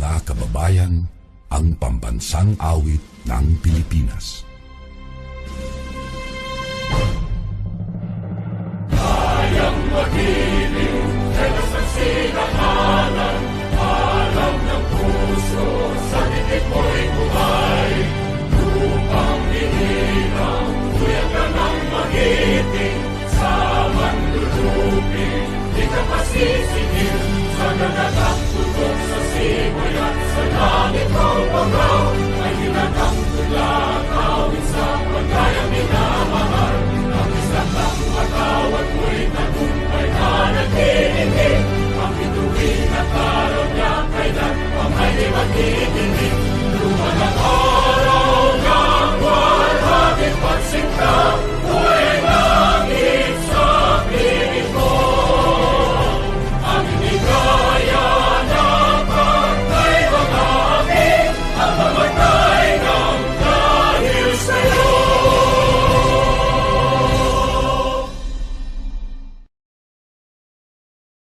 mga kababayan ang pambansang awit ng Pilipinas. Kayang magiliw, kaya sa sinakalan, alam ng puso, sa titik mo'y buhay. Lupang inilaw, kuya ka ng magiting, sa manlulupin, di ka pasisingin, sa nanatakot.